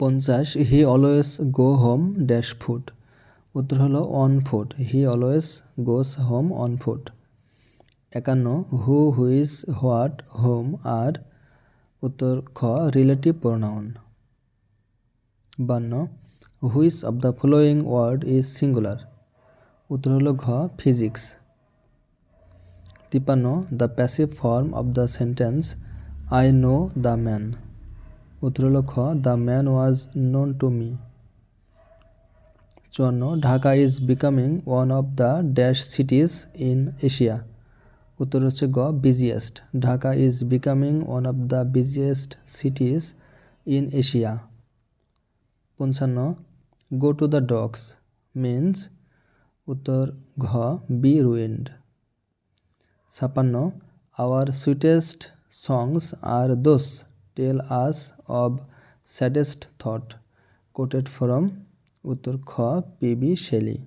পঞ্চাশ he always go home dash foot উত্তর হলো on foot he always goes home on foot একান্ন who whose what whom are উত্তর খ relative pronoun বান্ন which of the following word is singular উত্তর হলো ঘ ফিজিক্স তিপ্পান্ন the passive form of the sentence I know the man উত্তর হলো the man was known to me চুয়ান্ন, Dhaka is becoming one of the dash cities in Asia উত্তর হচ্ছে গ, busiest Dhaka is becoming one of the busiest cities in Asia পঞ্চান্ন, go to the dogs means উত্তর ঘ, be ruined ছাপান্ন our sweetest songs are those tell us of saddest thought quoted from উত্তর খ P B Shelley